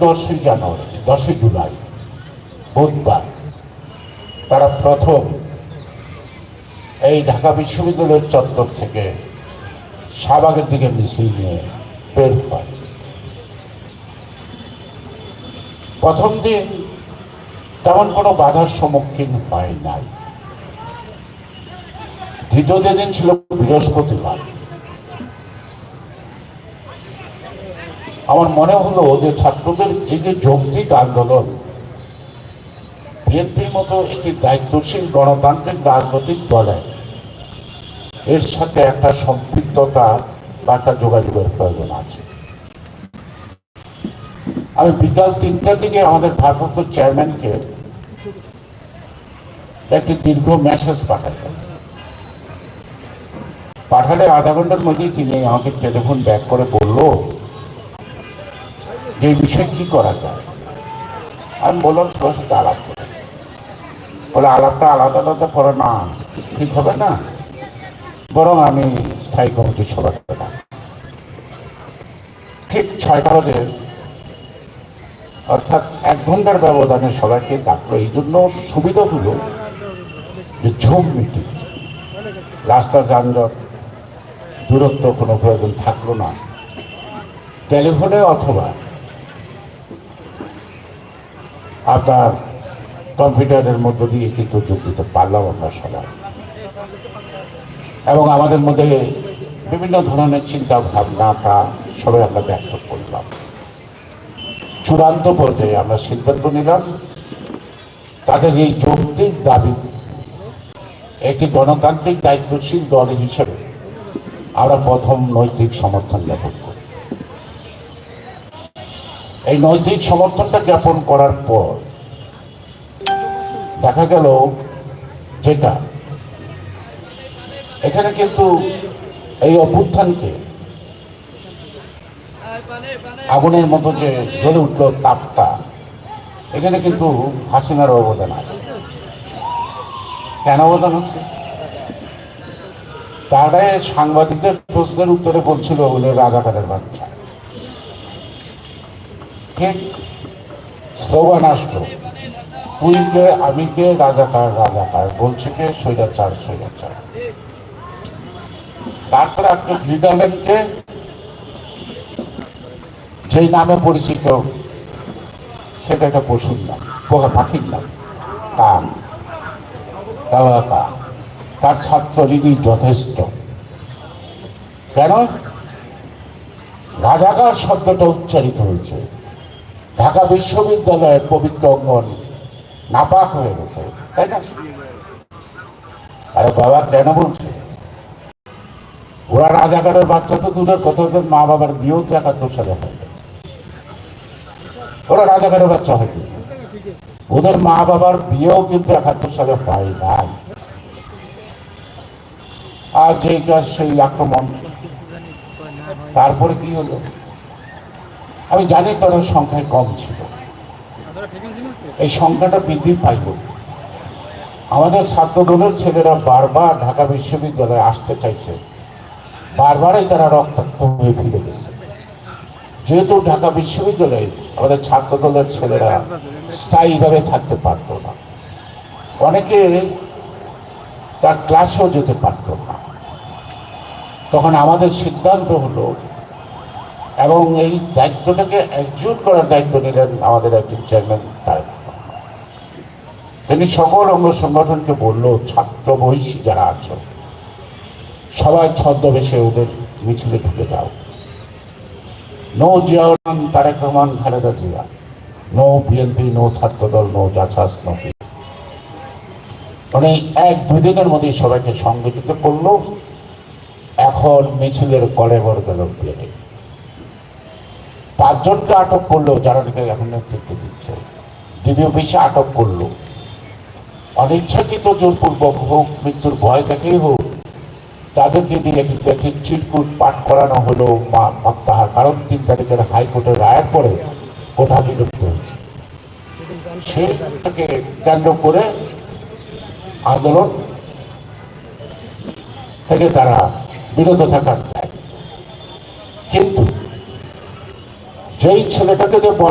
দশই জানুয়ারি, দশই জুলাই, বুধবার, তারা প্রথম এই ঢাকা বিশ্ববিদ্যালয়ের চত্বর থেকে শাহবাগের দিকে মিছিল নিয়ে বের হয়। প্রথম দিন তেমন কোনো বাধার সম্মুখীন হয় নাই। দ্বিতীয় দিন ছিল বৃহস্পতিবার। আমার মনে হলো যে ছাত্রদের এই যে যৌক্তিক আন্দোলন, বিএনপির মতো একটি দায়িত্বশীল গণতান্ত্রিক রাজনৈতিক দলে, এর সাথে একটা সম্পৃক্ততা বা একটা যোগাযোগের প্রয়োজন আছে। আমি বিকাল তিনটার দিকে আমাদের ভারপ্রাপ্ত চেয়ারম্যানকে একটি দীর্ঘ মেসেজ পাঠালেন পাঠালে আধা ঘণ্টার মধ্যেই তিনি আমাকে টেলিফোন ব্যাক করে বলল এই বিষয়ে কি করা যায়? আমি বললাম, সবার সাথে আলাপ করে। বলে, আলাপটা আলাদা আলাদা করে না, ঠিক হবে না। বরং আমি স্থায়ী কমিটির ডাক ঠিক ছয়টা বাজে। অর্থাৎ এক ঘণ্টার ব্যবধানে সবাইকে ডাকলো। এই জন্য সুবিধা হলো যে ঝুম মিটিং। রাস্তার যানজট, দূরত্ব কোনো প্রয়োজন থাকল না। টেলিফোনে অথবা আপনার কম্পিউটারের মধ্য দিয়ে কিন্তু যোগ দিতে পারলাম আমরা সবাই। এবং আমাদের মধ্যে বিভিন্ন ধরনের চিন্তা ভাবনাটা সবাই আমরা ব্যক্ত করলাম। চূড়ান্ত পর্যায়ে আমরা সিদ্ধান্ত নিলাম, তাদের এই যৌক্তিক দাবি একটি গণতান্ত্রিক দায়িত্বশীল দল হিসেবে আমরা প্রথম নৈতিক সমর্থন জ্ঞাপন করি এই নৈতিক সমর্থনটা জ্ঞাপন করার পর দেখা গেল যেটা, এখানে কিন্তু এই অভ্যুত্থানকে আগুনের মতো যে জ্বলে উঠল তাপটা, এখানে কিন্তু হাসিনার অবদান আছে। কেন অবদান আছে? তারা সাংবাদিকদের প্রশ্নের উত্তরে বলছিল বলে রাজাকারের বাচ্চা। ঠিক স্লোগান তুই কে, আমি কে, রাজাকার রাজাকার, বলছে কে, স্বৈরাচার স্বৈরাচার। তারপরে আপনি লিডারম্যানকে যেই নামে পরিচিত, সেটা একটা পশুর নাম, পোকা পাখির নাম। কান কাওয়াকা তার ছাত্রলীগই যথেষ্ট। কেন? রাজাকার শব্দটা উচ্চারিত হয়েছে। ঢাকা বিশ্ববিদ্যালয়ের পবিত্র অঙ্গন নাপাক হয়ে গেছে, তাই না? আরে বাবা, কেন বলছে? ওরা রাজাকারের বাচ্চা তো দূরের কথা মা বাবার বিয়েও তো একাত্তর সালে হয়। ওরা রাজাকারের বাচ্চা হয় ওদের মা বাবার বিয়েও কিন্তু একাত্তর সালে হয় নাই। আর যে কাজ সেই আক্রমণ, তারপরে কি হলো? আমি জানি তাদের সংখ্যায় কম ছিল। এই সংখ্যাটা বৃদ্ধি পাইল আমাদের ছাত্র দলের ছেলেরা বারবার ঢাকা বিশ্ববিদ্যালয়ে আসতে চাইছে। বারবারই তারা রক্তাক্ত হয়ে ফিরে গেছে। যেহেতু ঢাকা বিশ্ববিদ্যালয়ে আমাদের ছাত্র দলের ছেলেরা স্থায়ীভাবে থাকতে পারত না, অনেকে তার ক্লাসেও যেতে পারত না। তখন আমাদের সিদ্ধান্ত হলো এবং এই দায়িত্বটাকে একজুট করার দায়িত্ব নিলেন আমাদের একজন চেয়ারম্যান তারেক তিনি সকল অঙ্গ সংগঠনকে বলল, ছাত্র বহিষী যারা আছো, সবাই ছদ্মবেশে ওদের মিছিলে ঢুকে যাও। No Ziaur Tarek Rahman, Khaleda Zia. No BNP, no Chhatradal, no Jachas, no মানে এক দুই দিনের মধ্যেই সবাইকে সংগঠিত করল। এখন মিছিলের কলেবর গেল বেড়ে পাঁচজনকে আটক করল, যারা নাকি এখন নেতৃত্ব দিচ্ছে। ডিবি অফিসে আটক করল। অনিচ্ছাকৃত জোরপূর্বক হোক, মৃত্যুর ভয় দেখেই হোক, তাদেরকে দিয়ে কিন্তু একটি চিরকুট পাঠ করানো হলো তাহার কারণ। তিন তারিখের হাইকোর্টের রায়ের পরে কোঠা বিলুপ্ত হয়েছে। সেটাকে কেন্দ্র করে আন্দোলন থেকে তারা বিরত থাকার দায় কিন্তু যেই ছেলেটাকে যে বলা